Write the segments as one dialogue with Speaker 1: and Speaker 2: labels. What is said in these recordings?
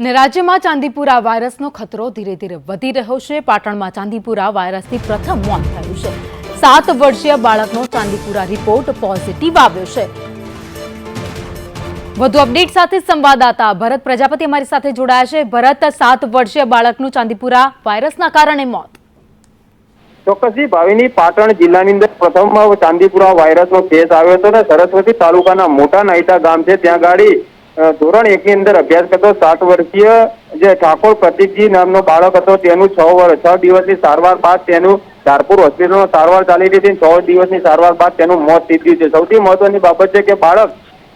Speaker 1: અને રાજ્યમાં ચાંદીપુરા વાયરસનો ખતરો ધીરે ધીરે વધી રહ્યો છે. પાટણમાં ચાંદીપુરા વાયરસથી પ્રથમ મોત થયું છે. સાત વર્ષીય બાળકનો ચાંદીપુરા રિપોર્ટ પોઝિટિવ આવ્યો છે. વધુ અપડેટ સાથે સંવાદદાતા ભરત પ્રજાપતિ અમારી સાથે જોડાયા છે. ભરત, સાત વર્ષીય બાળકનું ચાંદીપુરા વાયરસના કારણે મોત.
Speaker 2: ચોક્કસથી ભાવિની પાટણ જિલ્લાની અંદર પ્રથમ ચાંદીપુરા વાયરસનો કેસ આવ્યો હતો અને સરસ્વતી તાલુકાના મોટા નાઈટા ગામ છે. ત્યાં ગાડી ધોરણ એક ની અંદર અભ્યાસ કરતો સાત વર્ષીય જે ઠાકોર પ્રતિકજી નામનો બાળક હતો, તેનું છ વર્ષ છ દિવસની સારવાર બાદ તેનું ધારપુર હોસ્પિટલમાં સારવાર ચાલી રહી હતી છ દિવસની સારવાર બાદ તેનું મોત નીપજ્યું છે. સૌથી મહત્વની બાબત છે કે બાળક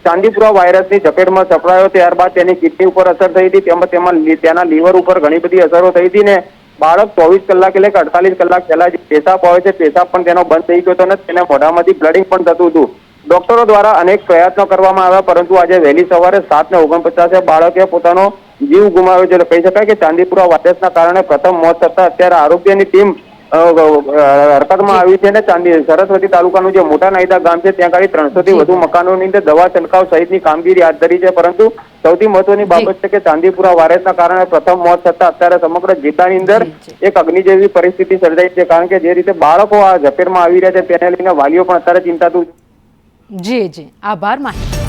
Speaker 2: ચાંદીપુરા વાયરસની ઝપેટમાં સપડાયો ત્યારબાદ તેની કિડની ઉપર અસર થઈ હતી, તેમજ તેમાં તેના લીવર ઉપર ઘણી બધી અસરો થઈ હતી ને બાળક ચોવીસ કલાક એટલે કે અડતાલીસ કલાક પહેલા જે પેશાબ આવે છે. પેશાબ પણ તેનો બંધ થઈ ગયો હતો અને તેને મોઢામાંથી બ્લડિંગ પણ થતું હતું. ડોક્ટરો દ્વારા અનેક પ્રયત્નો કરવામાં આવ્યા પરંતુ આજે વહેલી સવારે સાત ને ઓગણપચાસે બાળકે પોતાનો જીવ ગુમાવ્યો છે. કહી શકાય કે ચાંદીપુરા વાયરસના કારણે પ્રથમ મોત થતા અત્યારે આરોગ્યની ટીમ હરકતમાં આવી છે ને ચાંદી સરસ્વતી તાલુકાનું જે મોટા નાયદા ગામ છે ત્યાં આગળ ત્રણસો થી વધુ મકાનોની અંદર દવા છંટકાવ સહિતની કામગીરી હાથ ધરી છે. પરંતુ સૌથી મહત્વની બાબત છે કે ચાંદીપુરા વાયરસના કારણે પ્રથમ મોત થતા અત્યારે સમગ્ર જિલ્લાની અંદર એક અગ્નિ જેવી પરિસ્થિતિ સર્જાઈ છે. કારણ કે જે રીતે બાળકો આ ઝપેટમાં આવી રહ્યા છે તેને લઈને વાલીઓ પણ અત્યારે ચિંતાતુર
Speaker 1: જી જી આભાર માહિતી